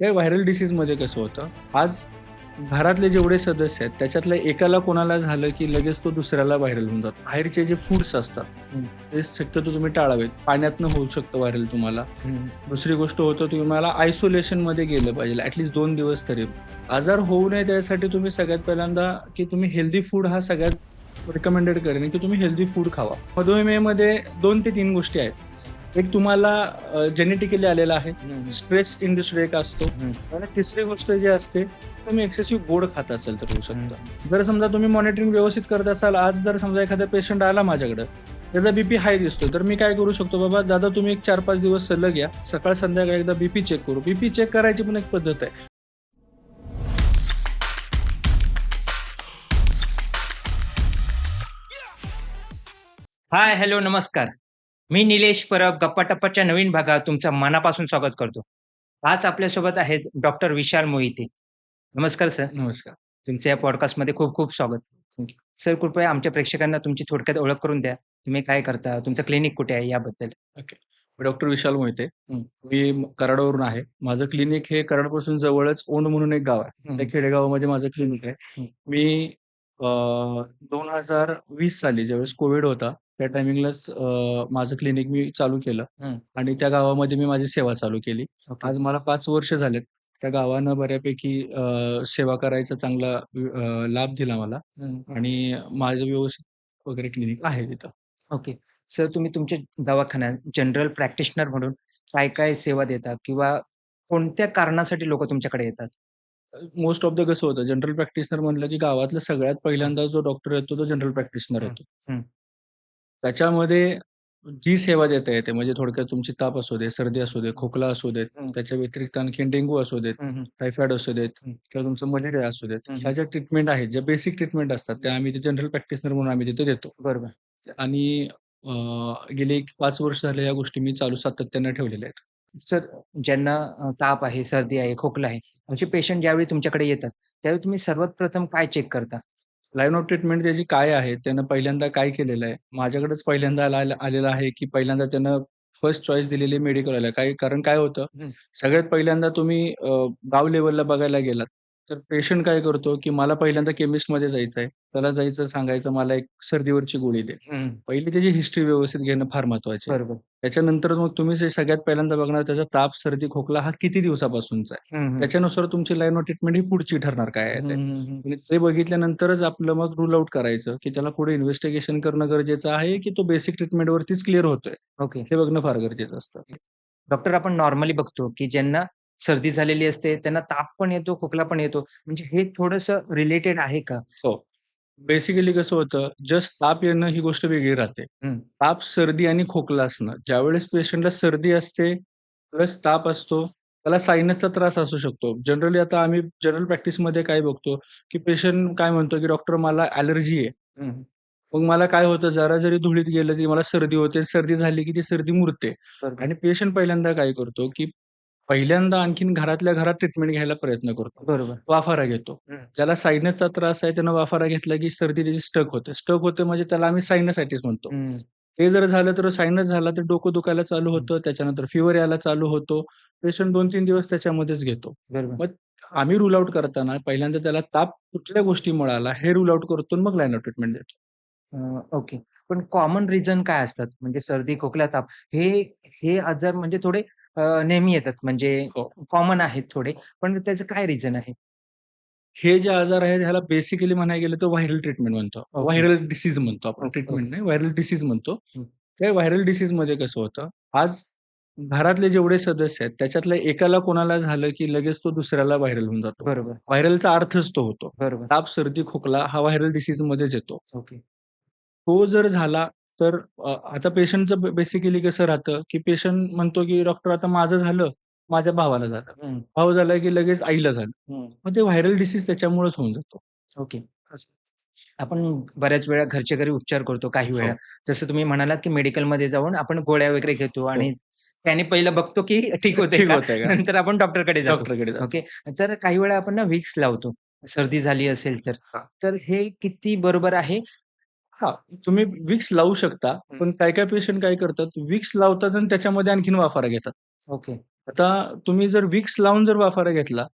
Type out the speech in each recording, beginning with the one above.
त्या व्हायरल डिसीजमध्ये कसं होतं? आज घरातले जेवढे सदस्य आहेत त्याच्यातल्या एकाला कोणाला झालं की लगेच तो दुसऱ्याला व्हायरल होऊन जातो. बाहेरचे जे फूड्स असतात. ते शक्यतो तुम्ही टाळावेत. पाण्यातनं होऊ शकतं व्हायरल तुम्हाला. दुसरी गोष्ट होतं तुम्हाला आयसोलेशनमध्ये गेलं पाहिजे ऍटलीस्ट दोन दिवस तरी. आजार होऊ नये त्यासाठी तुम्ही सगळ्यात पहिल्यांदा की तुम्ही हेल्दी फूड हा सगळ्यात रिकमेंडेड करेन की तुम्ही हेल्दी फूड खावा. मधुमेहामध्ये दोन ते तीन गोष्टी आहेत. एक तुम्हाला जेनेटिकली आलेला आहे. स्ट्रेस इंडस्ट्री एक असतो. आणि तिसरी गोष्ट जी असते तुम्ही एक्सेसिव्ह गोड खात असेल तर होऊ शकतं. जर समजा तुम्ही मॉनिटरिंग व्यवस्थित करत असाल आज जर समजा एखादा पेशंट आला माझ्याकडे त्याचा बीपी हाय दिसतो तर मी काय करू शकतो? बाबा दादा तुम्ही एक चार पाच दिवस सलग या. सकाळ संध्याकाळी एकदा बीपी चेक करू. बीपी चेक करायची पण एक पद्धत आहे. हाय हॅलो नमस्कार. मी निलेश परब गप्पा टप्पाच्या नवीन भागात तुमचं मनापासून स्वागत करतो. आज आपल्यासोबत आहेत डॉक्टर विशाल मोहिते. नमस्कार सर. नमस्कार. तुमच्या या पॉडकास्टमध्ये खूप खूप स्वागत. सर कृपया आमच्या प्रेक्षकांना तुमची थोडक्यात ओळख करून द्या. तुम्ही काय करता? तुमचं क्लिनिक कुठे आहे याबद्दल? मी डॉक्टर विशाल मोहिते. मी कराडवरून आहे. माझं क्लिनिक हे कराडपासून जवळच ओंड म्हणून एक गाव आहे. त्या खेडेगावामध्ये माझं क्लिनिक आहे. मी दोन हजार वीस साली ज्यावेळेस कोविड होता त्या टायमिंगलाच माझं क्लिनिक मी चालू केलं. हं. आणि त्या गावामध्ये मी माझी सेवा चालू केली. ओके. आज मला पाच वर्ष झालेत. त्या गावानं बऱ्यापैकी अ, सेवा करायचा चांगला अ, लाभ दिला मला. हं. आणि माझं व्यवस्थित वगैरे क्लिनिक आहे तिथं. ओके. सर तुम्ही तुमच्या दवाखान्यात जनरल प्रॅक्टिशनर म्हणून काय काय सेवा देता किंवा कोणत्या कारणासाठी लोक तुमच्याकडे येतात? मोस्ट ऑफ द कसं होतं जनरल प्रॅक्टिशनर म्हणलं की गावातलं सगळ्यात पहिल्यांदा जो डॉक्टर येतो तो जनरल प्रॅक्टिशनर हं, येतो. हं. त्याच्यामध्ये जी सेवा देता येते म्हणजे थोडक्यात तुमची ताप असू दे सर्दी असू दे खोकला असू देत हं. त्याच्या व्यतिरिक्त आणखी डेंग्यू असू देत हं, हं. टायफॉइड असू देत हं. किंवा तुमचं मलेरिया असू देत हं, हं. ह्या ज्या ट्रीटमेंट आहेत ज्या बेसिक ट्रीटमेंट असतात त्या आम्ही जनरल प्रॅक्टिशनर म्हणून आम्ही तिथे देतो बरोबर आणि अं, गेले एक पाच वर्ष झाले या गोष्टी मी चालू सातत्याने ठेवलेल्या आहेत सर ज्यांना अ, ताप आहे, सर्दी आहे, खोकला आहे, असे पेशंट ज्यावेळी तुमच्याकडे येतात, त्यावेळी तुम्ही सर्वात प्रथम काय चेक करता? लाईन ऑफ ट्रीटमेंट त्याची काय आहे? त्यानं पहिल्यांदा काय केलेलं आहे? माझ्याकडेच पहिल्यांदा आला आलेलं आहे, की पहिल्यांदा त्यानं फर्स्ट चॉईस दिलेली मेडिकलवाला काय कारण काय होतं, हं. सगळ्यात पहिल्यांदा तुम्ही अ, गाव लेव्हलला बघायला गेलात, तर पेशंट काय करतो, की मला पहिल्यांदा केमिस्टमध्ये जायचं आहे. त्याला जायचं सांगायचं मला एक सर्दीवरची गोळी दे. पहिली त्याची हिस्ट्री व्यवस्थित घेणं फार महत्वाचं आहे. बरोबर. त्याच्यानंतर मग तुम्ही जे सगळ्यात पहिल्यांदा बघणार त्याचा ताप, सर्दी, खोकला हा किती दिवसापासूनचा आहे. त्याच्यानुसार तुमची लाईन ऑफ ट्रीटमेंट ही पुढची ठरणार काय आहे ते. आणि ते बघितल्यानंतरच आपलं मग रूल आउट करायचं, की त्याला पुढे इन्व्हेस्टिगेशन करणं गरजेचं आहे, की तो बेसिक ट्रीटमेंटवरतीच क्लिअर होतोय. ओके. हे बघणं फार गरजेचं असतं. डॉक्टर आपण नॉर्मली बघतो, की ज्यांना सर्दी झालेली असते, त्यांना ताप पण येतो, खोकला पण येतो. म्हणजे हे थोडंसं रिलेटेड आहे का? हो. बेसिकली कसं होतं, जस्ट ताप येणं ही गोष्ट वेगळी राहते. ताप, सर्दी आणि खोकला असणं. ज्यावेळेस पेशंटला सर्दी असते, प्लस ताप असतो, त्याला सायनसचा त्रास असू शकतो. जनरली आता आम्ही जनरल प्रॅक्टिसमध्ये काय बघतो, की पेशंट काय म्हणतो, की डॉक्टर मला ॲलर्जी आहे. मग मला काय होतं, जरा जरी धुळीत गेलं, की मला सर्दी होते. सर्दी झाली, की ती सर्दी मुरते. बरोबर. आणि पेशंट पहिल्यांदा काय करतो, की पहिल्यांदा आणखीन घरातल्या घरात ट्रीटमेंट घ्यायला प्रयत्न करतो. बरोबर. वाफारा घेतो. ज्याला सायनसचा त्रास आहे त्यानं वाफारा घेतला, की सर्दी त्याची स्टक होते. स्टक होते म्हणजे त्याला आम्ही सायनसायटिस म्हणतो. ते जर झालं तर सायनस झाला तर डोकं दुखायला चालू. होतं. त्याच्यानंतर फीव्हर यायला चालू होतो. पेशंट 2-3 दिवस त्याच्यामध्येच घेतो. बरोबर. मग आम्ही रूल आउट करताना पहिल्यांदा त्याला ताप कुठल्या गोष्टीमुळे आला हे रूल आउट करतो आणि मग लाईन ऑफ ट्रीटमेंट देतो. अ, ओके. पण कॉमन रिझन काय असतात? म्हणजे सर्दी, खोकला, ताप हे हे आजार म्हणजे थोडे अ, नेहमी येतात म्हणजे हो. कॉमन आहेत थोडे. पण त्याचं काय रिझन आहे? हे जे आजार आहेत ह्याला बेसिकली म्हणायला गेलं तर व्हायरल ट्रीटमेंट म्हणतो. ओके. व्हायरल डिसीज म्हणतो आपण. Okay, treatment okay. नाही व्हायरल डिसीज म्हणतो. हं. त्या व्हायरल डिसीजमध्ये कसं होतं, आज घरातले जेवढे सदस्य आहेत त्याच्यातल्या एकाला कोणाला झालं, की लगेच तो दुसऱ्याला व्हायरल होऊन जातो. बरोबर. व्हायरलचा अर्थच तो होतो. बरोबर. ताप, सर्दी, खोकला हा व्हायरल डिसीजमध्येच येतो. ओके. तो जर झाला तर अ, आता पेशंटचं बेसिकली कसं राहतं, की पेशंट म्हणतो, की डॉक्टर आता माझं झालं, माझ्या भावाला झालं. हं. भाव झाला, की लगेच आईला झालं. हं. मग ते व्हायरल डिसीज त्याच्यामुळेच होऊन जातो. ओके. आपण बऱ्याच वेळा घरच्या घरी उपचार करतो काही हो. वेळा. जसं तुम्ही म्हणालात, की मेडिकलमध्ये जाऊन आपण गोळ्या वगैरे घेतो आणि हो. त्याने पहिलं बघतो, की ठीक होतंय ठीक का? होतंय का? नंतर आपण डॉक्टरकडे जातो. डॉक्टरकडे जातो. ओके. तर काही वेळा आपण ना विक्स लावतो. सर्दी झाली असेल तर. हां. तर हे किती बरोबर आहे? हां, तुम्ही विक्स लावू शकता. हं. पण काही-काही पेशंट काय करतात, विक्स लावतात आणि त्याच्यामध्ये आणखीन वाफारा घेतात. ओके. आता तुम्ही जर विक्स लावून जर वाफारा घेतला,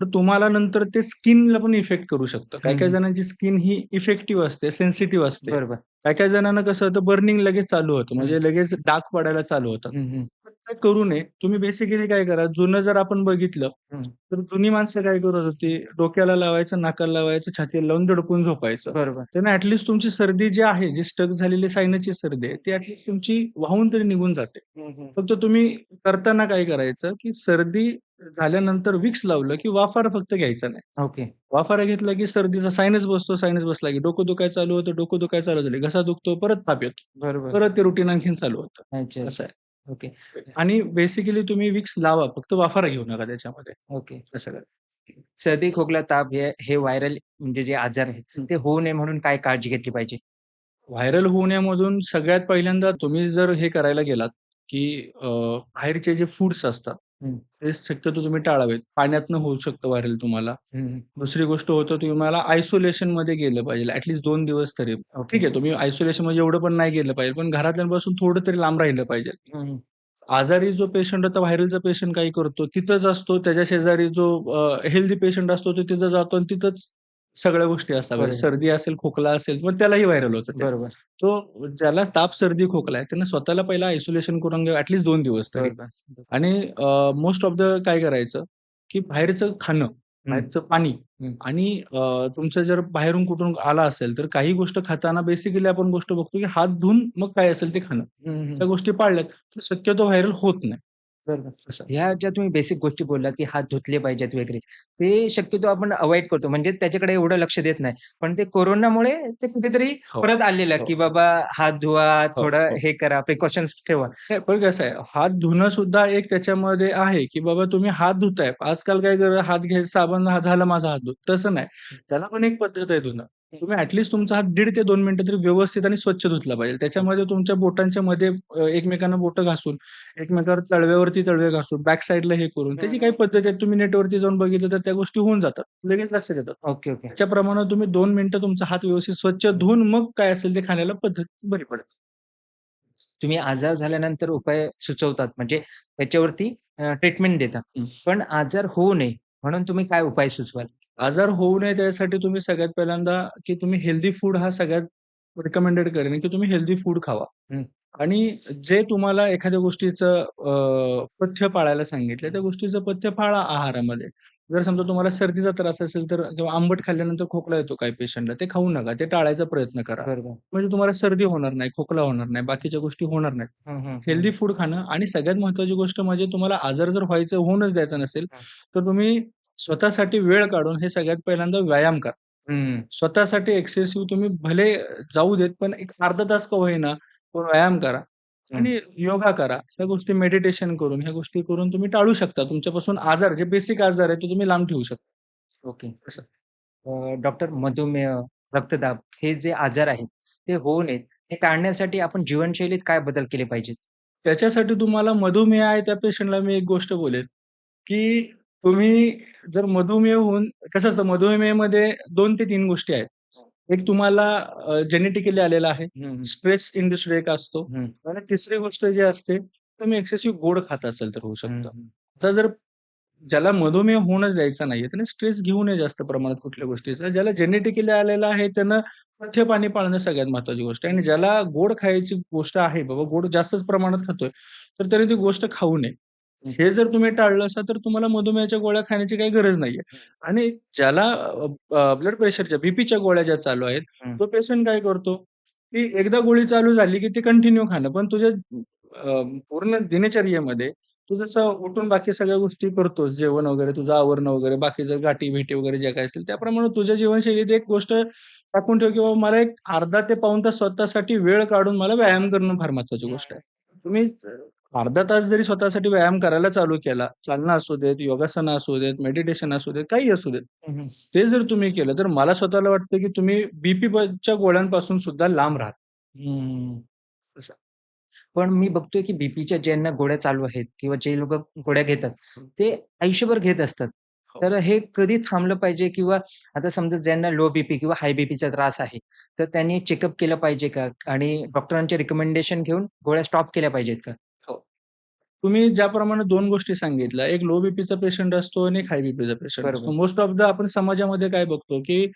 तर तुम्हाला नंतर ते स्किनला पण इफेक्ट करू शकतं. काही हं, काही हं. जणांची स्किन ही इफेक्टिव्ह असते, सेन्सिटिव्ह असते. बरोबर. काही काही जणांना कसं होतं बर्निंग लगेच चालू होतं. हं. म्हणजे लगेच डाग पडायला चालू होतात. हं, हं. करू नये. तुम्ही बेसिकली काय करा, जुनं जर आपण बघितलं, हं. तर जुनी माणसं काय करत होती, डोक्याला लावायचं, नाकाला लावायचं, छातीला लावून दडपून झोपायचं. बरोबर. त्याने ॲट लीस्ट तुमची सर्दी जी आहे, जी स्टक झालेली सायनसची सर्दी आहे, ती ॲट लीस्ट तुमची वाहून तरी निघून जाते. हं, हं. फक्त तुम्ही करताना काय करायचं, की सर्दी झाल्यानंतर विक्स लावलं, की वाफारा फक्त घ्यायचा नाही. ओके. वाफारा घेतला, की सर्दीचा सायनस बसतो, सायनस बसला, की डोकं दुखायला चालू होतं, डोकं दुखायला चालू झालं, घसा दुखतो, परत ताप येतो. बरोबर. परत ते रुटीन आणखीन चालू होतं. अच्छा. असं आहे. ओके. आणि बेसिकली तुम्ही विक्स लावा, फक्त वाफारा घेऊ नका त्याच्यामध्ये. ओके. असं करा. सर्दी, खोकला, ताप हे हे व्हायरल म्हणजे जे आजार आहेत. ते होऊ नये म्हणून काय काळजी घेतली पाहिजे? व्हायरल होण्यामधून सगळ्यात पहिल्यांदा तुम्ही जर हे करायला गेलात, की अ, बाहेरचे जे फूड्स असतात, हं. ते शक्यतो तुम्ही टाळावेत. पाण्यातनं होऊ शकतं व्हायरल तुम्हाला. हं, हं. दुसरी गोष्ट होतं तुम्हाला आयसोलेशनमध्ये गेलं पाहिजे. ॲट लीस्ट 2 दिवस तरी. ओके. ठीक आहे, तुम्ही आयसोलेशनमध्ये एवढं पण नाही गेलं पाहिजे, पण घरातल्यांपासून थोडं तरी लांब राहिलं पाहिजे. हं, हं. आजारी जो पेशंट होता, व्हायरलचा पेशंट काय करतो, तिथंच असतो. त्याच्या शेजारी जो हेल्दी पेशंट असतो, तो तिथं जातो आणि तिथंच सगळ्या गोष्टी असतात. सर्दी असेल, खोकला असेल, पण त्यालाही व्हायरल होतं ते. बरोबर. तो ज्याला ताप, सर्दी, खोकला आहे, त्यानं स्वतःला पहिला आयसोलेशन करून घ्यावं ॲट लीस्ट 2 दिवस तरी. आणि मोस्ट ऑफ द काय करायचं, की बाहेरचं खाणं. बाहेरचं पाणी. आणि तुमचं जर बाहेरून कुठून आला असेल, तर काही गोष्ट खाताना बेसिकली आपण गोष्ट बघतो, की हात धुवून मग काय असेल ते खाणं. त्या गोष्टी पाळल्यात, तर शक्यतो व्हायरल होत नाही. बरोबर. ह्या ज्या तुम्ही बेसिक गोष्टी बोललात, की हात धुतले पाहिजेत वगैरे, ते शक्यतो आपण अव्हॉइड करतो. म्हणजे त्याच्याकडे एवढं लक्ष देत नाही. पण ते कोरोनामुळे ते कुठेतरी हो. परत आलेलं, हो. की बाबा हात धुवा, हो, थोडं हो. हे करा, प्रिकॉशन्स ठेवा. नाही, पण कसं आहे, हात धुणं सुद्धा एक त्याच्यामध्ये आहे, की बाबा तुम्ही हात धुताय. आजकाल काय करा, हात घ्यायचा साबण, हा झाला माझा हात धुत. तसं नाही. त्याला पण एक पद्धत आहे धुणं. तुम्ही ॲट लीस्ट तुमचा हात 1.5 ते 2 मिनिटं तरी व्यवस्थित आणि स्वच्छ धुतला पाहिजे. त्याच्यामध्ये तुमच्या बोटांच्या मध्ये एकमेकांना बोटं घासून, एकमेकांवर तळव्यावरती तळवे घासून, बॅक साइडला हे करून, त्याची काही. पद्धत आहे. तुम्ही नेटवरती जाऊन बघितलं तर त्या गोष्टी होऊन जातात. लगेच लक्षात येतात. Okay, okay. त्याच्याप्रमाणे तुम्ही 2 मिनिटं तुमचा हात व्यवस्थित स्वच्छ धुवून मग काय असेल ते खाण्याला पद्धत बरी पडेल. तुम्ही आजार झाल्यानंतर उपाय सुचवतात म्हणजे त्याच्यावरती ट्रीटमेंट देता. हं. पण आजार होऊ नये म्हणून तुम्ही काय उपाय सुचवाल? आजार होऊ नये त्यासाठी तुम्ही सगळ्यात पहिल्यांदा, की तुम्ही हेल्दी फूड हा सगळ्यात रिकमेंडेड करेन, की तुम्ही हेल्दी फूड खावा. आणि जे तुम्हाला एखाद्या गोष्टीचं पथ्य पाळायला सांगितलं, त्या गोष्टीचं पथ्य पाळा आहारामध्ये. जर समजा तुम्हाला सर्दीचा त्रास असेल, तर किंवा आंबट खाल्ल्यानंतर खोकला येतो काही पेशंटला, ते खाऊ नका. ते टाळायचा प्रयत्न करा. म्हणजे तुम्हाला सर्दी होणार नाही, खोकला होणार नाही, बाकीच्या गोष्टी होणार नाहीत. हं, हं, हेल्दी. फूड खाणं आणि सगळ्यात महत्त्वाची गोष्ट म्हणजे तुम्हाला आजार जर व्हायचं होऊनच द्यायचा नसेल. तर तुम्ही स्वतःसाठी वेळ काढून हे सगळ्यात पहिल्यांदा व्यायाम करा. स्वतःसाठी एक्सेसिव्ह तुम्ही भले जाऊ देत, पण एक अर्धा तास का होईना, पण व्यायाम करा. आणि योगा करा. ह्या गोष्टी मेडिटेशन करून, ह्या गोष्टी करून तुम्ही टाळू शकता. तुमच्यापासून आजार जे बेसिक आजार आहे, तो तुम्ही लांब ठेवू शकता. ओके. डॉक्टर मधुमेह, रक्तदाब हे जे आजार आहेत, ते होऊ नयेत, हे टाळण्यासाठी आपण जीवनशैलीत काय बदल केले पाहिजेत? त्याच्यासाठी तुम्हाला मधुमेह आहे त्या पेशंटला मी एक गोष्ट बोलेन, की तुम्ही जर मधुमेह होऊन कसं असतं मधुमेहमध्ये 2 ते 3 गोष्टी आहेत. एक तुम्हाला जेनेटिकली आलेला आहे. हं, हं. स्ट्रेस इंड्यूस्ड एक असतो हं. आणि तिसरी गोष्ट जी असते, तुम्ही एक्सेसिव्ह गोड खात असाल तर होऊ हं, शकतं. हं. आता जर ज्याला मधुमेह होऊनच द्यायचा नाहीये, त्याने स्ट्रेस घेऊ नये जास्त प्रमाणात कुठल्या गोष्टीचा. ज्याला जेनेटिकली आलेला आहे, त्यानं पथ्य पाणी पाळणं सगळ्यात महत्त्वाची गोष्ट आहे आणि ज्याला गोड खायची गोष्ट आहे, बाबा गोड जास्तच प्रमाणात खातोय, तर त्याने ती गोष्ट खाऊ नये. हं. जर तुम्ही टाळलं असाल, तर तुम्हाला मधुमेहाच्या गोळ्या खाण्याची काही गरज नाहीये. आणि ज्याला ब्लड प्रेशरच्या, बीपीच्या गोळ्या ज्या चालू आहेत. तो पेशंट काय करतो, की एकदा गोळी चालू झाली, की ती कंटिन्यू खाणं. पण तुझ्या अ, पूर्ण दिनचर्येमध्ये तू जसं उठून बाकी सगळ्या गोष्टी करतोस, जेवण वगैरे, तुझं आवरणं वगैरे, बाकीचं गाठी-भेटी वगैरे ज्या काही असतील, त्याप्रमाणे तुझ्या जीवनशैलीत एक गोष्ट टाकून ठेव, की बाबा मला एक अर्धा ते पाऊण तास स्वतःसाठी वेळ काढून मला व्यायाम करणं फार महत्त्वाची गोष्ट आहे. तुम्ही अर्धा तास जरी स्वतःसाठी व्यायाम करायला चालू केला, चालणं असू देत, योगासनं असू देत, मेडिटेशन असू देत, काहीही असू देत. ते जर तुम्ही केलं, तर मला स्वतःला वाटतं, की तुम्ही बीपीच्या गोळ्यांपासून सुद्धा लांब राहाल. असं. पण मी बघतोय, की बीपीच्या ज्यांना गोळ्या चालू आहेत किंवा जे लोकं गोळ्या घेतात. ते आयुष्यभर घेत असतात. हो. तर हे कधी थांबलं पाहिजे किंवा आता समजा ज्यांना लो बीपी किंवा हाय बीपीचा त्रास आहे, तर त्यांनी चेकअप केलं पाहिजे का? आणि डॉक्टरांचे रिकमेंडेशन घेऊन गोळ्या स्टॉप केल्या पाहिजेत का? तुम्ही ज्याप्रमाणे 2 गोष्टी सांगितल्या, एक लो बीपीचा पेशंट असतो आणि एक हाय बीपीचा पेशंट असतो. मोस्ट ऑफ द आपण समाजामध्ये काय बघतो, की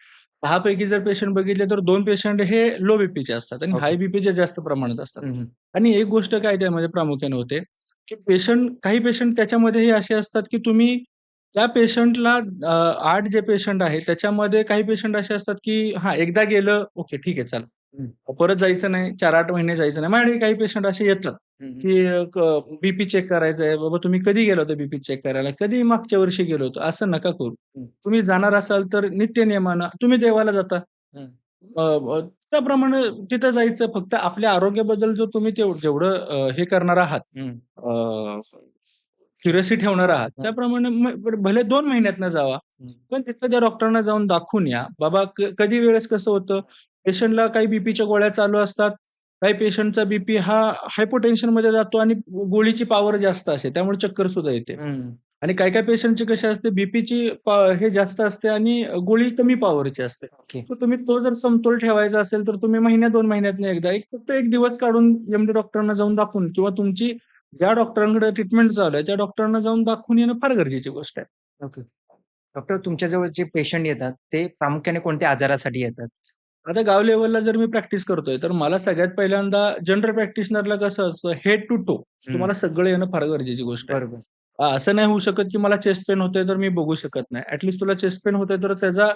10 पैकी जर पेशंट बघितले तर 2 पेशंट हे लो बीपीचे असतात आणि. हाय बीपीचे जास्त प्रमाणात असतात. आणि एक गोष्ट काय त्यामध्ये प्रामुख्याने होते, की पेशंट काही पेशंट त्याच्यामध्येही असे असतात, की तुम्ही त्या पेशंटला 8 जे पेशंट आहेत त्याच्यामध्ये काही पेशंट असे असतात, की हां, एकदा गेलं, ओके ठीक आहे चला. परत जायचं नाही, 4-8 महिने जायचं नाही. माझ्याकडे काही पेशंट असे येतात. की बीपी चेक करायचा आहे. बाबा तुम्ही कधी गेला होता बीपी चेक करायला? कधी मागच्या वर्षी गेलो होतो. असं नका करू. तुम्ही जाणार असाल तर नित्यनेमानं तुम्ही देवाला जाता. त्याप्रमाणे तिथं जायचं. फक्त आपल्या आरोग्याबद्दल जो तुम्ही जेवढं हे करणार आहात. अ, क्युरिओसिटी ठेवणार आहात. त्याप्रमाणे भले 2 महिन्यातनं जावा. पण तिथं त्या डॉक्टरांना जाऊन दाखवून या. बाबा कधी वेळेस कसं होतं, पेशंटला काही बीपीच्या गोळ्या चालू असतात. काही पेशंटचा बीपी हा हायपोटेन्शनमध्ये जातो आणि गोळीची पॉवर जास्त असते. त्यामुळे चक्कर सुद्धा येते. आणि काही-काही पेशंटची कशी असते बीपीची हे जास्त असते आणि गोळी कमी पॉवरची असते. तर तुम्ही तो जर समतोल ठेवायचा असेल, तर तुम्ही महिन्या 2 महिन्यातनं एकदा एक फक्त 1 दिवस काढून एम-डी डॉक्टरांना जाऊन दाखवून किंवा तुमची ज्या डॉक्टरांकडे ट्रीटमेंट चालू आहे, त्या डॉक्टरांना जाऊन दाखवून येणं फार गरजेची गोष्ट आहे. ओके. डॉक्टर तुमच्या जवळ जे पेशंट येतात, ते प्रामुख्याने कोणत्या आजारासाठी येतात? आता गाव लेव्हलला जर मी प्रॅक्टिस करतोय, तर मला सगळ्यात पहिल्यांदा जनरल प्रॅक्टिशनरला कसं असतं हेड टू टो. तुम्हाला सगळं येणं फार गरजेची गोष्ट. बरोबर. असं नाही होऊ शकत, की मला चेस्ट पेन होतंय, तर मी बघू शकत नाही. ॲट लीस्ट तुला चेस्ट पेन होतंय, तर त्याचा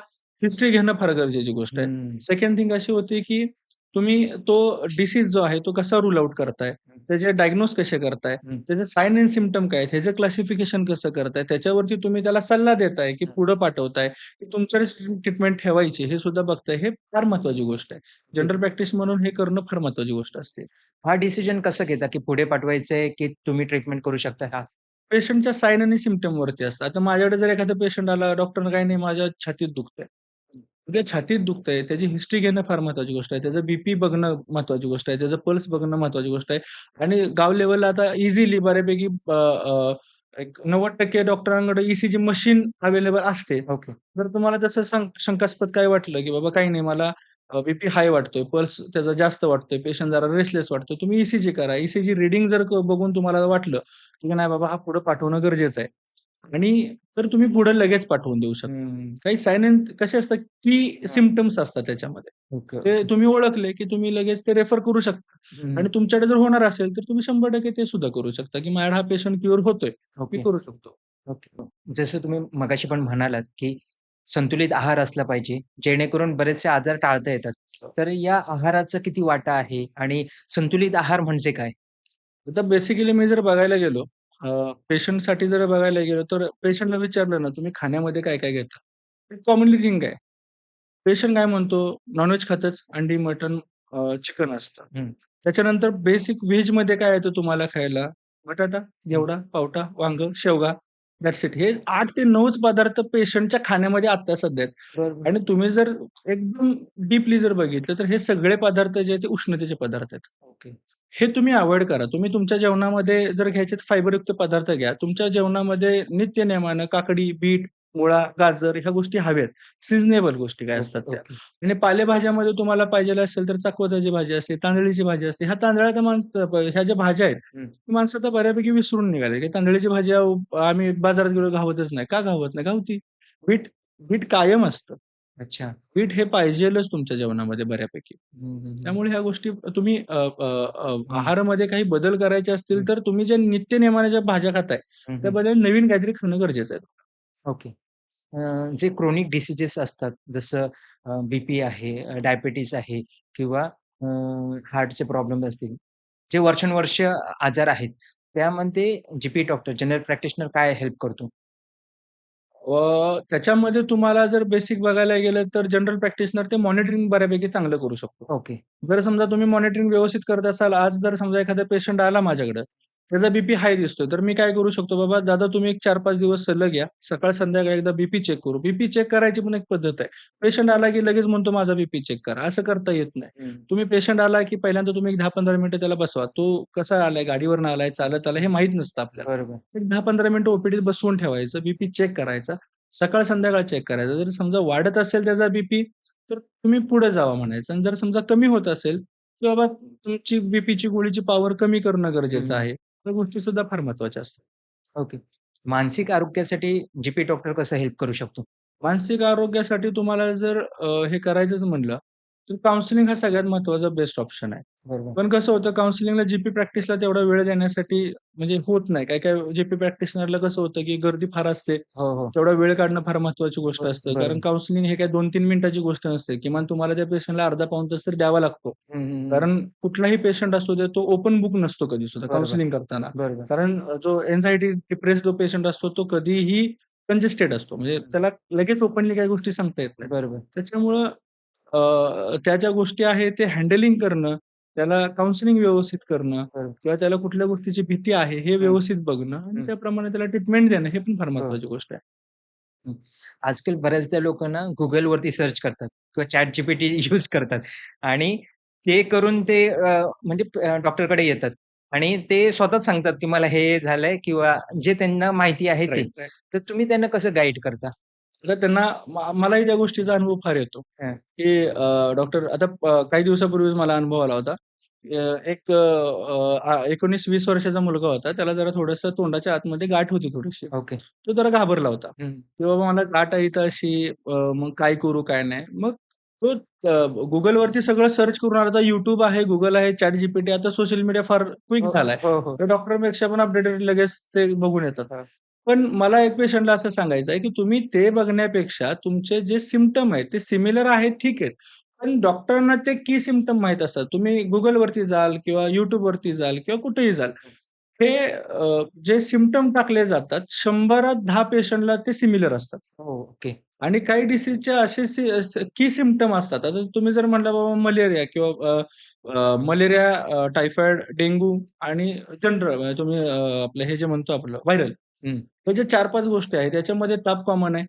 हिस्ट्री घेणं फार गरजेची गोष्ट आहे. सेकंड थिंग अशी होती, की तुम्ही तो डिसीज जो आहे, तो कसा रूल आउट करताय? त्याचे डायग्नोज कसे करताय? त्याचे साइन एंड सिम्प्टम काय आहेत? ह्याचं क्लासिफिकेशन कसं करताय? त्याच्यावरती तुम्ही त्याला सल्ला देताय, की. पुढं पाठवताय, की तुमच्याकडे ट्रीटमेंट ठेवायची हे सुद्धा बघताय. हे फार महत्त्वाची गोष्ट आहे. जनरल प्रॅक्टिस म्हणून हे करणं फार महत्त्वाची गोष्ट असते. हा डिसिजन कसं घेता, की पुढे पाठवायचंय, की तुम्ही ट्रीटमेंट करू शकता हा? पेशंटच्या साइन आणि सिम्प्टमवरती असतं. आता माझ्याकडे जर एखादा पेशंट आला, "डॉक्टर काही नाही, माझ्या छातीत दुखतंय." म्हणजे छातीत दुखतंय, त्याची हिस्ट्री घेणं फार महत्त्वाची गोष्ट आहे. त्याचं बीपी बघणं महत्त्वाची गोष्ट आहे. त्याचं पल्स बघणं महत्त्वाची गोष्ट आहे. आणि गाव लेव्हलला आता इझिली बऱ्यापैकी अ, अ, एक 90% डॉक्टरांकडे ईसीजी मशीन अवेलेबल असते. ओके. जर तुम्हाला तसं शं शंकास्पद काही वाटलं, की बाबा काही नाही मला अ, बीपी हाय वाटतोय, पल्स त्याचा जास्त वाटतोय, पेशंट जरा रेस्टलेस वाटतोय, तुम्ही ईसीजी करा. ईसीजी रीडिंग जर क बघून तुम्हाला वाटलं, की नाही बाबा हा पुढे पाठवणं गरजेचं आहे. आणि तर तुम्ही पुढे लगेच पाठवून देऊ शकता. काही साइन कसे असतात, की. सिम्प्टम्स असतात त्याच्यामध्ये. ते. तुम्ही ओळखले, की तुम्ही लगेच ते रेफर करू शकता. आणि तुमच्याकडे जर होणार असेल, तर तुम्ही 100% ते सुद्धा करू शकता, की माझ्याकडे हा पेशंट क्युअर होतोय. मी. करू शकतो. जसं तुम्ही मगाशी पण म्हणालात, की संतुलित आहार असला पाहिजे, जेणेकरून बरेचसे आजार टाळता येतात. हो. तर या आहाराचा किती वाटा आहे आणि संतुलित आहार म्हणजे काय? आता बेसिकली मी जर बघायला गेलो, अ, पेशंटसाठी जर बघायला गेलो, तर पेशंटला विचारलं ना, तुम्ही खाण्यामध्ये काय-काय घेता? एक कॉमनली थिंग आहे. पेशंट काय म्हणतो, नॉन-व्हेज खातच, अंडी, मटण, अ, चिकन असतं. हं. त्याच्यानंतर बेसिक व्हेजमध्ये काय येतं तुम्हाला खायला? बटाटा, हं. घेवडा, पावटा, वांगं, शेवगा, दॅट्स इट. हे 8 ते 9च पदार्थ पेशंटच्या खाण्यामध्ये आत्ता सध्या आहेत. बरोबर. आणि तुम्ही जर एकदम डीपली जर बघितलं, तर हे सगळे पदार्थ जे आहेत ते उष्णतेचे पदार्थ आहेत. ओके. हे तुम्ही अव्हॉइड करा. तुम्ही तुमच्या जेवणामध्ये जर घ्यायचे तर फायबरयुक्त पदार्थ घ्या. तुमच्या जेवणामध्ये नित्यनेमानं काकडी, बीट, मुळा, गाजर ह्या गोष्टी हव्यात. सीझनेबल गोष्टी काय असतात त्या. आणि पालेभाज्यामध्ये तुम्हाला पाहिजेल असेल तर चाकवताची भाजी असते, तांदळीची भाजी असते. ह्या तांदळाच्या माणसं ह्या ज्या भाज्या आहेत, माणसं आता बऱ्यापैकी विसरून निघाली, की तांदळीची भाजी आम्ही बाजारात गेलो घावतच नाही. का घावत नाही? गावती. बीट बीट कायम असतं. अच्छा. बीट हे पाहिजेलच तुमच्या जेवणामध्ये बऱ्यापैकी. हं, हं, हं. त्यामुळे ह्या गोष्टी तुम्ही अ, अ, अ, हं. आहारामध्ये काही बदल करायचे असतील, हं. तर तुम्ही ज्या नित्यनेमाने ज्या भाज्या खाताय, हं, त्या हं. बदल नवीन काहीतरी खाणं गरजेचं आहे. ओके. अ, जे क्रोनिक डिसीजेस असतात, जसं अ, बीपी आहे, अ, डायबिटीज आहे किंवा अ, हार्टचे प्रॉब्लेम असतील, जे वर्षानुवर्ष आजार आहेत, त्यामध्ये जीपी डॉक्टर, जनरल प्रॅक्टिशनर काय हेल्प करतो? अ, त्याच्यामध्ये तुम्हाला जर बेसिक बघायला गेलं, तर जनरल प्रॅक्टिशनर ते मॉनिटरिंग बऱ्यापैकी चांगलं करू शकतो. ओके. जर समजा तुम्ही मॉनिटरिंग व्यवस्थित करत असाल, आज जर समजा एखादा पेशंट आला माझ्याकडं, त्याचा बीपी हाय दिसतोय, तर मी काय करू शकतो, "बाबा दादा तुम्ही एक 4-5 दिवस सलग या. सकाळ संध्याकाळ एकदा बीपी चेक करू." बीपी चेक करायची पण एक पद्धत आहे. पेशंट आला की लगेच म्हणतो माझा बीपी चेक करा. असं करता येत नाही. तुम्ही पेशंट आला की पहिल्यांदा तुम्ही एक 10-15 मिनिटं त्याला बसवा. तो कसा आलाय, गाडीवरनं आलाय, चालत आलाय हे माहीत नसतं आपल्याला. बरोबर. एक 10-15 मिनिटं ओपीडीत बसवून ठेवायचं, बीपी चेक करायचा. सकाळ संध्याकाळ चेक करायचा. जर समजा वाढत असेल त्याचा बीपी, तर तुम्ही पुढे जावा म्हणायचं आणि जर समजा कमी होत असेल, की बाबा तुमची बीपीची गोळीची पॉवर कमी करणं गरजेचं. आहे. त्या गोष्टी सुद्धा फार महत्त्वाच्या असतात. ओके. मानसिक आरोग्यासाठी जी-पी डॉक्टर कसं हेल्प करू शकतो? मानसिक आरोग्यासाठी तुम्हाला जर अ, हे करायचंच म्हणलं, तर काउन्सिलिंग हा सगळ्यात महत्त्वाचा बेस्ट ऑप्शन आहे. बरोबर. पण कसं होतं काउन्सिलिंगला जी-पी प्रॅक्टिसला तेवढा वेळ देण्यासाठी म्हणजे होत नाही. काही-काही जी-पी प्रॅक्टिशनरला कसं होतं, की गर्दी फार असते. हो, हो. तेवढा वेळ काढणं फार महत्त्वाची गोष्ट बरं, असतं. बरोबर. कारण काउन्सिलिंग हे काही 2-3 मिनिटाची गोष्ट नसते. किमान तुम्हाला त्या पेशंटला अर्धा पाऊण तास तरी द्यावा लागतो. हं, हं, हं. कारण कुठलाही पेशंट असू दे, तो ओपन बुक नसतो कधी सुद्धा बरोबर. काउन्सिलिंग करताना. बरोबर. कारण जो एन्झायटी, डिप्रेस्ड जो पेशंट असतो, तो कधीही कंजेस्टेड असतो. म्हणजे त्याला लगेच ओपनली काही गोष्टी सांगता येत नाहीत. बरोबर. त्याच्यामुळं त्या ज्या गोष्टी आहेत ते हँडलिंग करणं, त्याला काउन्सिलिंग व्यवस्थित करणं. किंवा त्याला कुठल्या गोष्टीची भीती आहे हे. व्यवस्थित बघणं आणि. त्याप्रमाणे त्याला ट्रीटमेंट देणं हे पण फार. महत्त्वाची गोष्ट आहे. आजकाल बऱ्याचदा लोकं ना Googleवरती सर्च करतात किंवा ChatGPT यूज करतात आणि ते करून ते म्हणजे डॉक्टरकडे येतात आणि ते स्वतःच सांगतात, की मला हे झालंय किंवा जे त्यांना माहिती आहे ते. तर तुम्ही त्यांना कसं गाईड करता? आता त्यांना मलाही त्या गोष्टीचा अनुभव फार येतो. की डॉक्टर आता काही दिवसापूर्वीच मला अनुभव आला होता. एक अ, 19-20 वर्षाचा मुलगा होता. त्याला जरा थोडंसं तोंडाच्या आतमध्ये गाठ होती थोडीशी. ओके. तो जरा घाबरला होता. की बाबा मला गाठ आहे इथं अशी मग काय करू काय नाही. मग तो Googleवरती सगळं सर्च करून आला. आता YouTube आहे, Google आहे, ChatGPT आता सोशल मीडिया फार क्विक हो, झालाय. हो, हो. तर डॉक्टरपेक्षा पण अपडेटेड लगेच ते बघून येतात. पण मला एक पेशंटला असं सांगायचं आहे, की तुम्ही ते बघण्यापेक्षा तुमचे जे सिम्प्टम आहेत ते सिमिलर आहेत ठीक आहे. पण डॉक्टरांना ते की सिम्प्टम माहीत असतात. तुम्ही Googleवरती जाल किंवा YouTubeवरती जाल किंवा कुठेही जाल. हे जे सिम्प्टम टाकले जातात 100त 10 पेशंटला ते सिमिलर असतात. हो, ओके. आणि काही डिसीजचे असे की सिम्प्टम असतात. आता तुम्ही जर म्हटलं बाबा मलेरिया किंवा मलेरिया, टायफॉइड, डेंग्यू आणि जनरल म्हणजे तुम्ही आपलं हे जे म्हणतो आपलं व्हायरल. हं. हे जे 4-5 गोष्टी आहेत याच्यामध्ये ताप कॉमन आहे.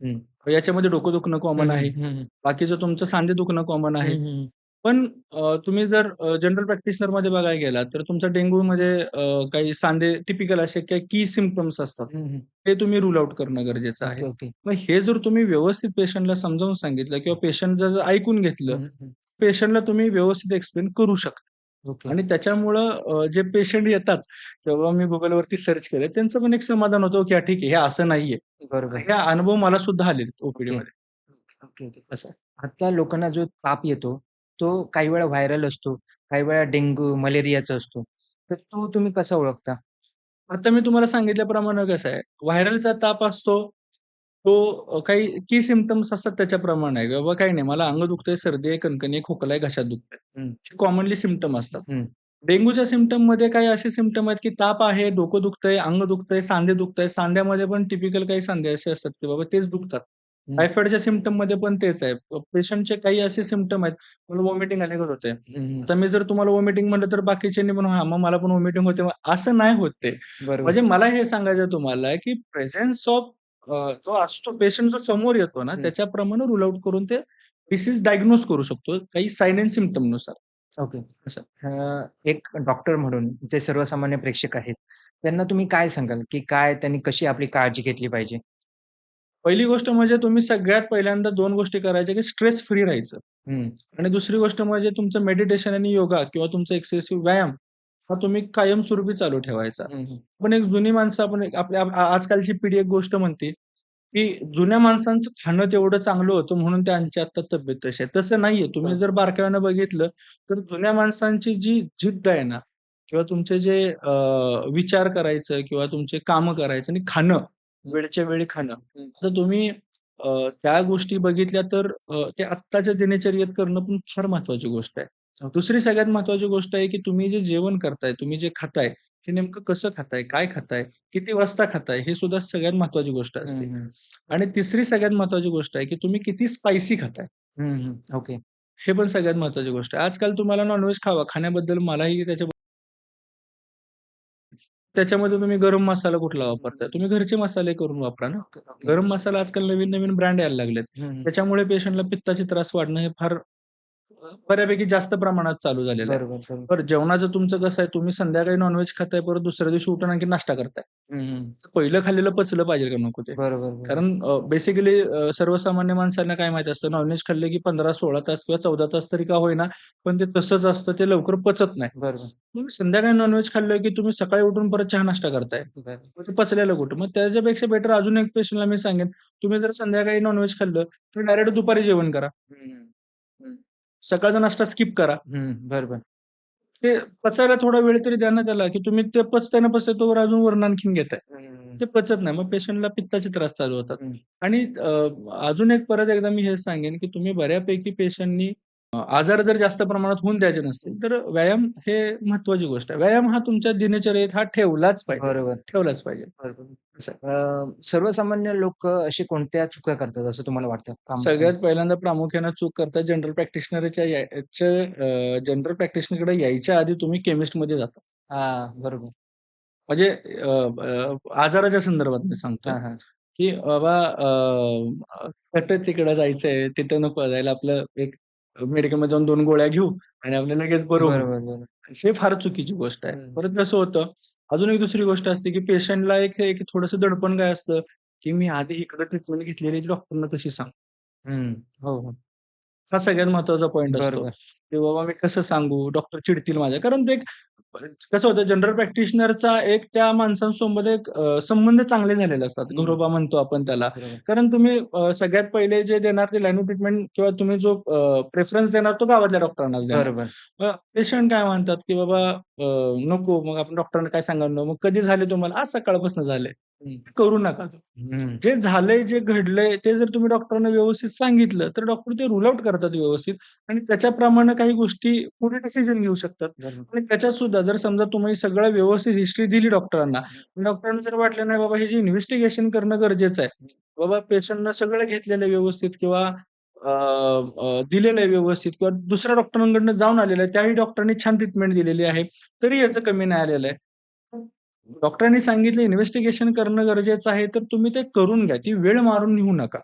हं. याच्यामध्ये डोकं दुखणं हं, कॉमन आहे. हं, हं, हं. बाकीचं तुमचं सांधे दुखणं कॉमन हं, आहे. हं, हं. पण अ, तुम्ही जर अ, जनरल प्रॅक्टिशनरमध्ये बघायला गेलात, तर तुमचा डेंग्यूमध्ये अ, काही सांधे टिपिकल असे काही की सिम्प्टम्स असतात. हं, हं. ते तुम्ही रूल आउट करणं गरजेचं आहे. Okay, okay. मग हे जर तुम्ही व्यवस्थित पेशंटला समजावून सांगितलं किंवा पेशंट जर ऐकून घेतलं, हं, हं. पेशंटला तुम्ही व्यवस्थित एक्सप्लेन करू शकता. ओके. आणि त्याच्यामुळं अ, जे पेशंट येतात, तेव्हा मी Googleवरती सर्च केलं. त्यांचं पण एक समाधान होतं, की हां, ठीक आहे, हे असं नाहीये. बरोबर. हे अनुभव मला सुद्धा आलेत ओके. ओपीडीमध्ये. Okay, okay. असं आहे. आता लोकांना जो ताप येतो, तो काही वेळा व्हायरल असतो, काही वेळा डेंग्यू, मलेरियाचा असतो. तर तो तुम्ही कसा ओळखता? आता मी तुम्हाला सांगितल्याप्रमाणे कसं आहे, व्हायरलचा ताप असतो, तो काही की सिम्प्टम्स असतात त्याच्याप्रमाणे आहे. बाबा काही नाही, मला अंग दुखतंय, सर्दी आहे, कणकणी आहे, खोकला आहे, घशात दुखतंय. हं. हे कॉमनली सिम्प्टम असतात. हं. डेंग्यूच्या सिम्प्टममध्ये काही असे सिम्प्टम आहेत, की ताप आहे, डोकं दुखतंय, अंग दुखतंय, सांधे दुखतायत. सांध्यामध्ये पण टिपिकल काही सांधे असे असतात, की बाबा तेच दुखतात. हं. टायफॉइडच्या सिम्प्टममध्ये पण तेच आहे. पेशंटचे काही असे सिम्प्टम आहेत, मला व्हॉमिटिंग आल्यागत होतंय. हं, हं. आता मी जर तुम्हाला व्हॉमिटिंग म्हटलं, तर बाकीच्यांनी पण हां, मग मला पण व्हॉमिटिंग होते. असं नाही होत ते. बरोबर. म्हणजे मला हे सांगायचं आहे तुम्हाला, की प्रेझेन्स ऑफ अ, जो असतो पेशंट जो समोर येतो ना, हं. त्याच्याप्रमाणे रूल आउट करून ते डिसीज डायग्नोज करू शकतो, काही साइन एंड सिम्प्टमनुसार. ओके. असं. अ, एक डॉक्टर म्हणून जे सर्वसामान्य प्रेक्षक आहेत, त्यांना तुम्ही काय सांगाल, की काय त्यांनी कशी आपली काळजी घेतली पाहिजे? पहिली गोष्ट म्हणजे तुम्ही सगळ्यात पहिल्यांदा 2 गोष्टी करायच्या, की स्ट्रेस फ्री राहायचं. हं. आणि दुसरी गोष्ट म्हणजे तुमचं मेडिटेशन आणि योगा किंवा तुमचा एक्सेसिव्ह व्यायाम, हा तुम्ही कायमस्वरूपी चालू ठेवायचा. पण एक जुनी माणसं आपण आपल्या आजकालची पिढी एक गोष्ट म्हणते, की जुन्या माणसांचं खाणं तेवढं चांगलं होतं म्हणून त्यांची आता तब्येत तशी आहे. तसं नाहीये. तुम्ही. जर बारकाईनं बघितलं, तर जुन्या माणसांची जी जिद्द आहे ना किंवा तुमचे जे विचार करायचं किंवा तुमचे कामं करायचं आणि खाणं, वेळच्या वेळी खाणं. तर तुम्ही त्या गोष्टी बघितल्या तर ते आत्ताच्या दिनचर्येत करणं पण फार महत्त्वाची गोष्ट आहे. दुसरी सगळ्यात महत्त्वाची गोष्ट आहे, की तुम्ही जे जेवण करताय, तुम्ही जे खाताय, हे नेमकं कसं खाताय, काय खाताय, किती वाजता खाताय, हे सुद्धा सगळ्यात महत्त्वाची गोष्ट असते. हं. आणि तिसरी सगळ्यात महत्त्वाची गोष्ट आहे, की तुम्ही किती स्पायसी खाताय. हं, हं. ओके. हे पण सगळ्यात महत्त्वाची गोष्ट आहे. आजकाल तुम्हाला नॉन-व्हेज खावा, खाण्याबद्दल मलाही त्याच्या त्याच्यामध्ये तुम्ही गरम मसाला कुठला वापरताय? तुम्ही घरचे मसाले करून वापरा ना. Okay, okay. गरम मसाला आजकाल नवीन-नवीन ब्रँड यायला लागलेत. हं, हं. त्याच्यामुळे पेशंटला पित्ताचे त्रास वाढणं हे फार बऱ्यापैकी जास्त प्रमाणात चालू झालेलं आहे. बरोबर, बरोबर. बरं जेवणाचं तुमचं कसं आहे, तुम्ही संध्याकाळी नॉन-व्हेज खाताय, परत दुसऱ्या दिवशी उठून आणखी नाश्ता करताय. तर पहिलं खाल्लेलं पचलं पाहिजे का नको ते? बरोबर, बरोबर. कारण बेसिकली सर्वसामान्य माणसांना काय माहीत असतं, नॉन-व्हेज खाल्लं की 15-16 तास किंवा 14 तास तरी का होईना, पण ते तसंच असतं, ते लवकर पचत नाही. बरोबर. तुम्ही संध्याकाळी नॉन-व्हेज खाल्लं की तुम्ही सकाळी उठून परत चहा नाश्ता करताय. मग ते पचलेलं कुठं? मग त्याच्यापेक्षा बेटर अजून एक पेशंटला मी सांगेन, तुम्ही जर संध्याकाळी नॉन-व्हेज खाल्लं, तर डायरेक्ट दुपारी जेवण करा. सकाळचा नाश्ता स्किप करा. हं, बरोबर. ते पचायला थोडा वेळ तरी द्या ना त्याला, की तुम्ही ते पचतंय ना पचतंय तोवर अजून वरनं आणखीन घेताय. हं, ते पचत नाही. मग पेशंटला पित्ताचे त्रास चालू होतात. हं. आणि अजून एक परत एकदा मी हेच सांगेन, की तुम्ही बऱ्यापैकी पेशंटनी आजार जर जास्त प्रमाणात होऊन द्यायचे नसतील, तर व्यायाम हे महत्त्वाची गोष्ट आहे. व्यायाम हा तुमच्या दिनचर्येत हा ठेवलाच पाहिजे. बरोबर. ठेवलाच पाहिजे. सर्वसामान्य लोकं अशी कोणत्या चुका करतात असं तुम्हाला वाटतं? सगळ्यात पहिल्यांदा प्रामुख्यानं चूक करतात जनरल प्रॅक्टिशनरच्या जनरल प्रॅक्टिशनरकडे यायच्या आधी तुम्ही केमिस्टमध्ये जाता. हां, बरोबर. म्हणजे आजाराच्या संदर्भात मी सांगतोय, हां. की बाबा तिकडं जायचंय, तिथं नको जायला. आपलं एक मेडिकलमध्ये जाऊन 2 गोळ्या घेऊ आणि आपलं लगेच. बरोबर, बरोबर. हे फार चुकीची गोष्ट आहे. परत कसं होतं, अजून एक दुसरी गोष्ट असते, की पेशंटला एक एक थोडंसं दडपण काय असतं, की मी आधी इकडं ट्रीटमेंट घेतलेली आहे, डॉक्टरना तशी सांग. हं. हो, हो. हा सगळ्यात महत्त्वाचा पॉइंट असतो, बरोबर. की बाबा मी कसं सांगू, डॉक्टर चिडतील माझ्या. कारण ते एक कसं होतं जनरल प्रॅक्टिशनरचा एक त्या माणसांसोबत एक संबंध चांगले झालेले असतात. घरोबा म्हणतो आपण त्याला. कारण तुम्ही सगळ्यात पहिले जे देणार ते लाईन ट्रीटमेंट किंवा तुम्ही जो प्रेफरन्स देणार तो गावातल्या डॉक्टरांनाच देणार. बरोबर. मग पेशंट काय म्हणतात, की बाबा नको मग आपण डॉक्टरांना काय सांगणार मग कधी झाले तुम्हाला? आज सकाळपासून झाले. हं. करू नका. हं. जे झालंय, जे घडलंय ते जर तुम्ही डॉक्टरांना व्यवस्थित सांगितलं, तर डॉक्टर ते रूल आउट करतात व्यवस्थित आणि त्याच्याप्रमाणे काही गोष्टी पुढे डिसिजन घेऊ शकतात. आणि त्याच्यात सुद्धा जर समजा तुम्ही सगळं व्यवस्थित हिस्ट्री दिली डॉक्टरांना, हं. डॉक्टरांना जर वाटलं नाही बाबा ह्याची इन्व्हेस्टिगेशन करणं गरजेचं आहे. हं. बाबा पेशंटनं सगळं घेतलेलं व्यवस्थित किंवा दिलेलं आहे व्यवस्थित किंवा दुसऱ्या डॉक्टरांकडून जाऊन आलेलं आहे. त्याही डॉक्टरांनी छान ट्रीटमेंट दिलेली आहे. तरी याचं कमी नाही आलेलं आहे. डॉक्टरांनी सांगितलं इन्व्हेस्टिगेशन करणं गरजेचं आहे, तर तुम्ही ते करून घ्या. ती वेळ मारून नेऊ नका.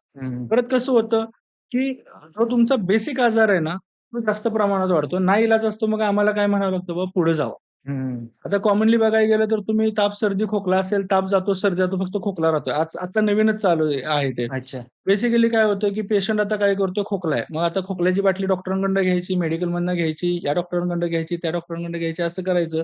परत कसं होतं, की जो तुमचा बेसिक आजार आहे ना, तो जास्त प्रमाणात वाढतो. नाईलाज असतो मग आम्हाला काय म्हणावं लागतं, बाबा पुढे जावा. हं. आता कॉमनली बघायला गेलं तर तुम्ही ताप, सर्दी, खोकला असेल, ताप जातो, सर्दी जातो, फक्त खोकला राहतोय. आज आता नवीनच चालू आहे आहे ते. अच्छा. बेसिकली काय होतं, की पेशंट आता काय करतोय, खोकला आहे. मग आता खोकल्याची बाटली डॉक्टरांकडून घ्यायची, मेडिकलमधनं घ्यायची, या डॉक्टरांकडून घ्यायची, त्या डॉक्टरांकडून घ्यायची, असं करायचं.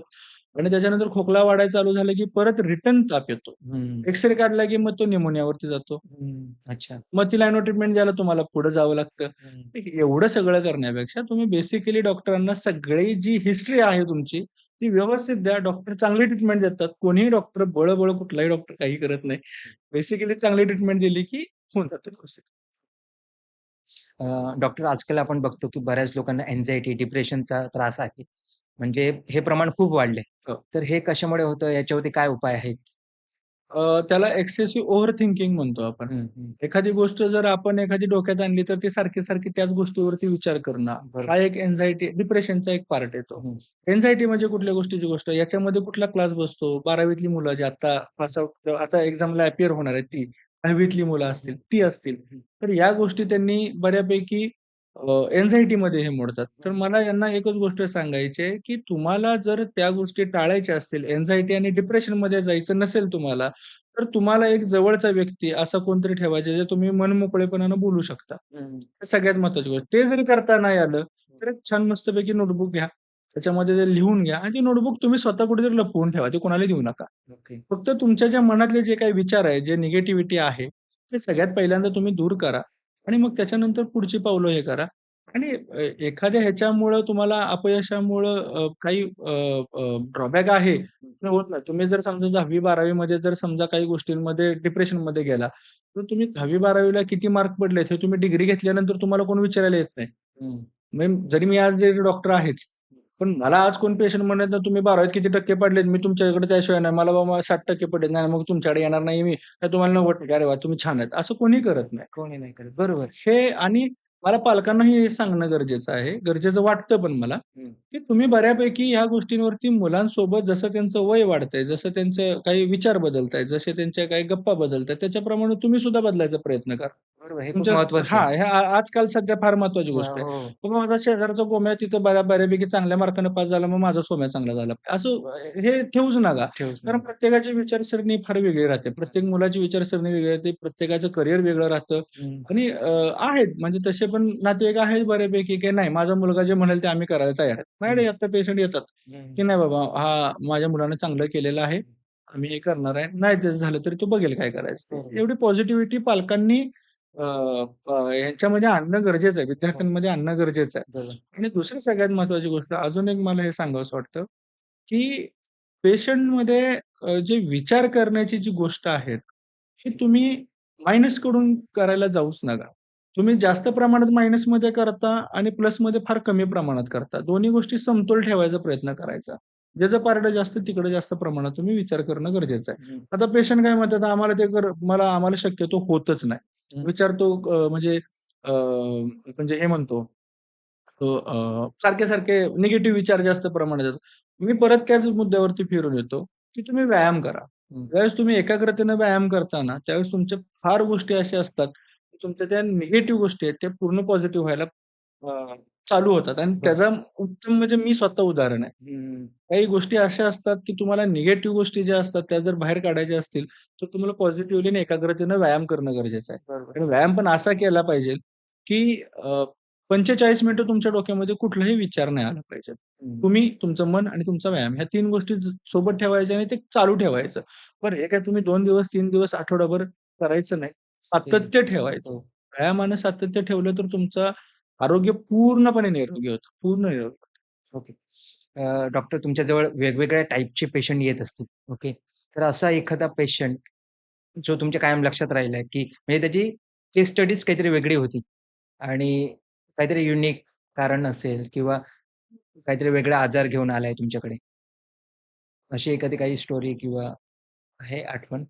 आणि त्याच्यानंतर खोकला वाढायला चालू झाला, की परत रिटर्न ताप येतो. हं. एक्स-रे काढला, की मग तो न्यूमोनियावरती जातो. हं. अच्छा. मग ती लाईन ऑफ ट्रीटमेंट द्यायला तुम्हाला पुढे जावं लागतं. हं. एवढं सगळं करण्यापेक्षा तुम्ही बेसिकली डॉक्टरांना सगळी जी हिस्ट्री आहे तुमची, ती व्यवस्थित द्या. डॉक्टर चांगली ट्रीटमेंट देतात. कोणीही डॉक्टर बळं-बळं कुठलाही डॉक्टर काही करत नाही. बेसिकली चांगली ट्रीटमेंट दिली, की होऊन जातं व्यवस्थित. अ, डॉक्टर आजकाल आपण बघतो, की बऱ्याच लोकांना अँक्साइटी, डिप्रेशनचा त्रास आहे. म्हणजे हे प्रमाण खूप वाढलंय. हो. तर हे कशामुळे होतं? याच्यावरती काय उपाय आहेत? त्याला एक्सेसिव्ह ओव्हर थिंकिंग म्हणतो आपण. एखादी गोष्ट जर आपण एखादी डोक्यात आणली, तर ती सारखी-सारखी त्याच गोष्टीवरती विचार करणं, हा. एक अँक्साइटी डिप्रेशनचा एक पार्ट येतो. अँक्साइटी म्हणजे कुठल्या गोष्टीची गोष्ट? याच्यामध्ये कुठला क्लास बसतो? 12वीतली मुलं जी आता पास आउट आता एक्झामला अपिअर होणार आहेत ती, 10वीतली मुलं असतील, ती असतील. तर या गोष्टी त्यांनी बऱ्यापैकी अँक्साइटीमध्ये हे मोडतात. तर मला यांना एकच गोष्ट सांगायची आहे, की तुम्हाला जर त्या गोष्टी टाळायच्या असतील, अँक्साइटी आणि डिप्रेशनमध्ये जायचं नसेल तुम्हाला, तर तुम्हाला एक जवळचा व्यक्ती असा कोणतरी ठेवायचा, जे तुम्ही मनमोकळेपणानं बोलू शकता. हं. सगळ्यात महत्त्वाची गोष्ट. ते जरी करता नाही आलं, तर एक छान मस्तपैकी नोटबुक घ्या. त्याच्यामध्ये ते लिहून घ्या आणि ती नोटबुक तुम्ही स्वतः कुठेतरी लपवून ठेवा. ते कोणाला देऊ नका. ओके. फक्त तुमच्या ज्या मनातले जे काही विचार आहेत, जे निगेटिव्हिटी आहे, ते सगळ्यात पहिल्यांदा तुम्ही दूर करा आणि मग त्याच्यानंतर पुढची पावलं हे करा. आणि एखाद्या ह्याच्यामुळं तुम्हाला अपयशामुळं काही ड्रॉबॅक आहे, होत नाही. तुम्ही जर समजा 10वी-12वी मध्ये जर समजा काही गोष्टींमध्ये डिप्रेशनमध्ये गेला, तर तुम्ही 10वी-12वी ला किती मार्क पडलेत हे तुम्ही डिग्री घेतल्यानंतर तुम्हाला कोण विचारायला येत नाही. जरी मी आज जरी डॉक्टर आहेच, पण मला आज कोण पेशंट म्हणत नाही, "तुम्ही 12वीत किती टक्के पडलेत? मी तुमच्याकडे त्याशिवाय नाही. मला बाबा 60% पडलेत. नाही मग तुमच्याकडे येणार नाही मी. नाही तुम्हाला 90% अरे वाह! तुम्ही छान आहेत." असं कोणी करत नाही. कोणी नाही करत. बरोबर. हे आणि मला पालकांनाही हे सांगणं गरजेचं आहे. गरजेचं वाटतं पण मला. की तुम्ही बऱ्यापैकी ह्या गोष्टींवरती मुलांसोबत जसं त्यांचं वय वाढतंय, जसं त्यांचे काही विचार बदलतायत, जसे त्यांच्या काही गप्पा बदलतायत, त्याच्याप्रमाणे तुम्ही सुद्धा बदलायचा प्रयत्न करा. बरोबर. हे खूप तुमच्या महत्वाचं हां, आहे. हे आ आजकाल सध्या फार महत्त्वाची गोष्ट आहे. हो. बाबा माझा शेजारचा गोम्या तिथं बऱ्या बऱ्यापैकी चांगल्या मार्काने पास झाला, मग माझा सोम्या चांगला झाला. असं अ, हे ठेवूच नका. ठेवूच कारण. प्रत्येकाची विचारसरणी फार वेगळी राहते. प्रत्येक मुलाची विचारसरणी वेगळी राहते. प्रत्येकाचं करिअर वेगळं राहतं. आणि अ, आहेत म्हणजे तसे पण नातेवाईक आहेत बऱ्यापैकी, की नाही माझा मुलगा जे म्हणेल ते आम्ही करायला तयार आहेत. माझ्याकडे आता पेशंट येतात. की नाही बाबा हा माझ्या मुलाने चांगलं केलेलं आहे. आम्ही हे करणार आहे. नाही त्याचं झालं तरी तो बघेल काय करायचं ते. बरोबर. एवढी पॉझिटिव्हिटी पालकांनी ह्यांच्यामध्ये आणणं गरजेचं आहे. विद्यार्थ्यांमध्ये आणणं गरजेचं आहे. आणि दुसरी सगळ्यात महत्त्वाची गोष्ट अजून एक मला हे सांगावसं वाटतं, की पेशंटमध्ये जे विचार करण्याची जी गोष्ट आहे, ही तुम्ही मायनसकडून करायला जाऊच नका. तुम्ही जास्त प्रमाणात मायनसमध्ये करता आणि प्लसमध्ये फार कमी प्रमाणात करता. दोन्ही गोष्टी समतोल ठेवायचा प्रयत्न करायचा. ज्याचं पारडं जास्त तिकडे जास्त प्रमाणात तुम्ही विचार करणं गरजेचं आहे. हं. आता पेशंट काय म्हणतात, आम्हाला ते कर मला आम्हाला शक्यतो होतच नाही. विचार तो अ, म्हणजे अ, म्हणजे हे म्हणतो तो अ, सारखे-सारखे निगेटिव्ह विचार जास्त प्रमाणात येतात. मी परत त्याच मुद्द्यावरती फिरून येतो, की तुम्ही व्यायाम करा. हं. ज्यावेळेस तुम्ही एकाग्रतेने व्यायाम करता ना, त्यावेळेस तुमच्या फार गोष्टी अशा असतात, की तुमच्या त्या निगेटिव्ह गोष्टी आहेत, त्या पूर्ण पॉझिटिव्ह व्हायला अ, चालू होतात आणि. त्याचा उत्तम म्हणजे मी स्वतः उदाहरण आहे. काही गोष्टी अशा असतात, की तुम्हाला निगेटिव्ह गोष्टी ज्या असतात, त्या जर बाहेर काढायच्या असतील, तर तुम्हाला पॉझिटिव्हली आणि एकाग्रतेने व्यायाम करणं गरजेचं आहे. आणि व्यायाम पण असा केला पाहिजे, की 45 मिनिटं तुमच्या डोक्यामध्ये कुठलाही विचार नाही आला पाहिजे. तुम्ही, तुमचं मन आणि तुमचा व्यायाम ह्या 3 गोष्टी सोबत ठेवायच्या आणि ते चालू ठेवायचं. बरं हे काय तुम्ही 2 दिवस, 3 दिवस, आठवडाभर करायचं नाही. सातत्य ठेवायचं. हो. व्यायामानं सातत्य ठेवलं तर तुमचं आरोग्य पूर्णपणे निरोगी होतं. पूर्ण निरोगी. ओके. अ, डॉक्टर तुमच्याजवळ वेगवेगळ्या टाइपचे पेशंट येत असतील. ओके. तर असा एखादा पेशंट जो तुमच्या कायम लक्षात राहिलाय, की म्हणजे त्याची केस स्टडीज काहीतरी वेगळी होती आणि काहीतरी युनिक कारण असेल किंवा काहीतरी वेगळा आजार घेऊन आलाय तुमच्याकडे. अशी एखादी काही स्टोरी किंवा आहे आठवण?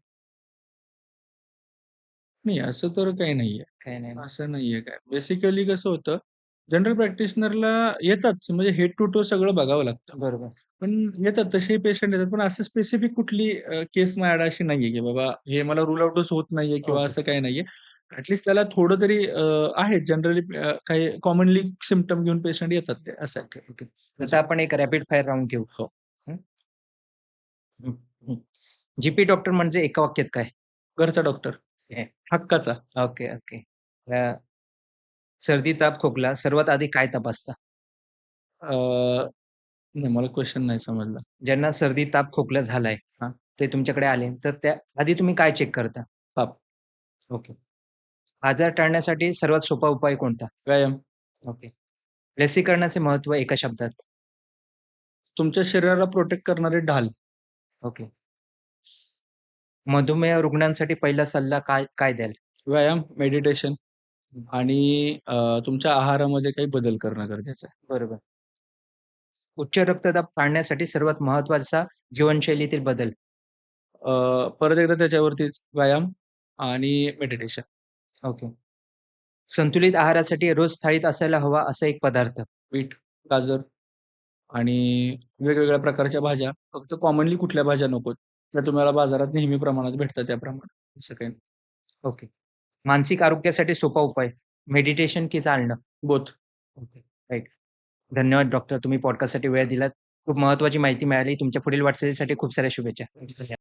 नाही, असं तर काही नाहीये. काही नाही ना? असं नाहीये काय. बेसिकली कसं होतं, जनरल प्रॅक्टिशनरला येताच म्हणजे हेड टू टो सगळं बघावं लागतं. बरोबर. पण येतात तसेही पेशंट येतात. पण असं स्पेसिफिक कुठली अ, केस माझ्याकडे अशी नाहीये, की बाबा हे मला रूल आउटच होत नाहीये किंवा ओके. असं काही नाहीये. ॲट लीस्ट त्याला थोडं तरी अ, आहे जनरली अ, काही कॉमनली सिम्प्टम घेऊन पेशंट येतात ते असं आहे. Okay, okay. आता आपण एक रॅपिड फायर राउंड घेऊ. हो. हं. हं, हं. जीपी डॉक्टर म्हणजे एका वाक्यात काय? घरचा डॉक्टर. हक्काचा. Okay, okay. अ, सर्दी, ताप, खोकला सर्वात आधी काय तपासता? अ, नाही मला क्वेशन नाही समजला. ज्यांना सर्दी, ताप, खोकला झालाय, हां. ते तुमच्याकडे आले, तर त्या आधी तुम्ही काय चेक करता? ताप. ओके. आजार टाळण्यासाठी सर्वात सोपा उपाय कोणता? व्यायाम. ओके. लसीकरणाचे महत्त्व एका शब्दात? तुमच्या शरीराला प्रोटेक्ट करणारे ढाल. ओके. मधुमेह रुग्णांसाठी पहिला सल्ला काय काय द्याल? व्यायाम, मेडिटेशन हं. आणि अ, तुमच्या आहारामध्ये काही बदल करणं गरजेचं आहे. बरोबर. उच्च रक्तदाब टाळण्यासाठी सर्वात महत्त्वाचा जीवनशैलीतील बदल? अ, परत एकदा त्याच्यावरतीच व्यायाम आणि मेडिटेशन. ओके. संतुलित आहारासाठी रोज थाळीत असायला हवा असा एक पदार्थ? बीट, गाजर आणि वेगवेगळ्या प्रकारच्या भाज्या. फक्त कॉमनली कुठल्या भाज्या नकोत. त्या तुम्हाला बाजारात नेहमी प्रमाणात भेटतात त्याप्रमाणे. असं काही. ओके. मानसिक आरोग्यासाठी सोपा उपाय? मेडिटेशन की चालणं? बोथ. ओके. राइट. धन्यवाद डॉक्टर. तुम्ही पॉडकास्टसाठी वेळ दिलात. खूप महत्त्वाची माहिती मिळाली. तुमच्या पुढील वाटचालीसाठी खूप साऱ्या शुभेच्छा.